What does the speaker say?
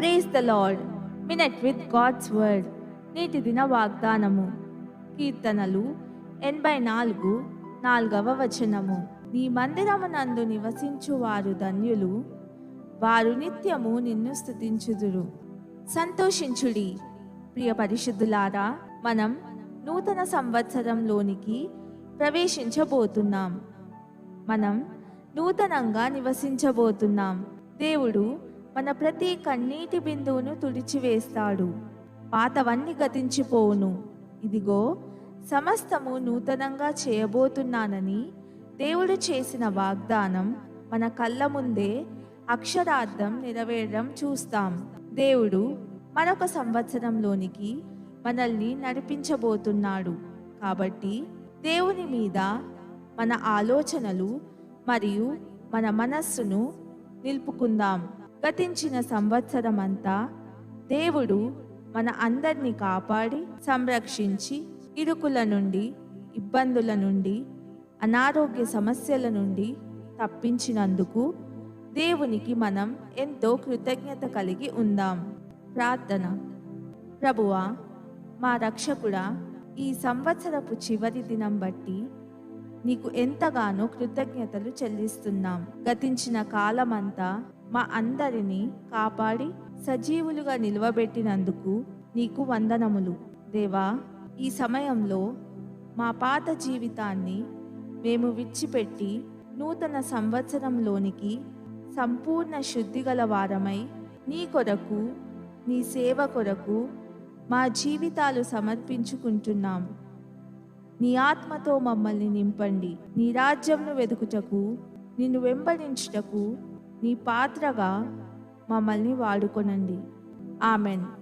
Praise the lord minute with God's word నేటి దిన వాగ్దానము. కీర్తనలు ఎనభై నాలుగు నాలుగవ వచనము. నీ మందిరమునందు నివసించు వారు ధన్యులు. వారు నిత్యము నిన్ను స్థుతించుదురు సంతోషించుడి. ప్రియ పరిశుద్ధులారా మనం నూతన సంవత్సరంలోనికి ప్రవేశించబోతున్నాం. మనం నూతనంగా నివసించబోతున్నాం. దేవుడు మన ప్రతి కన్నీటి బిందువును తుడిచివేస్తాడు. పాతవన్నీ గతించిపోవును. ఇదిగో సమస్తము నూతనంగా చేయబోతున్నానని దేవుడు చేసిన వాగ్దానం మన కళ్ళ ముందే అక్షరార్థం నెరవేరడం చూస్తాం. దేవుడు మరొక సంవత్సరంలోనికి మనల్ని నడిపించబోతున్నాడు. కాబట్టి దేవుని మీద మన ఆలోచనలు మరియు మన మనస్సును నిలుపుకుందాం. గతించిన సంవత్సరం అంతా దేవుడు మన అందరినీ కాపాడి సంరక్షించి ఇరుకుల నుండి ఇబ్బందుల నుండి అనారోగ్య సమస్యల నుండి తప్పించినందుకు దేవునికి మనం ఎంతో కృతజ్ఞత కలిగి ఉందాం. ప్రార్థన. ప్రభువా మా రక్షకుడా ఈ సంవత్సరపు చివరి దినం బట్టి నీకు ఎంతగానో కృతజ్ఞతలు చెల్లిస్తున్నాం. గతించిన కాలమంతా మా అందరినీ కాపాడి సజీవులుగా నిలవబెట్టినందుకు నీకు వందనములు. దేవా ఈ సమయంలో మా పాత జీవితాన్ని మేము విడిచిపెట్టి నూతన సంవత్సరంలోనికి సంపూర్ణ శుద్ధి గల వారమై నీ కొరకు నీ సేవ కొరకు మా జీవితాలు సమర్పించుకుంటున్నాం. నీ ఆత్మతో మమ్మల్ని నింపండి. నీ రాజ్యంను వెతుకుటకు నిన్ను వెంబడించుటకు నీ పాత్రగా మమ్మల్ని వాడుకొనండి. ఆమెన్.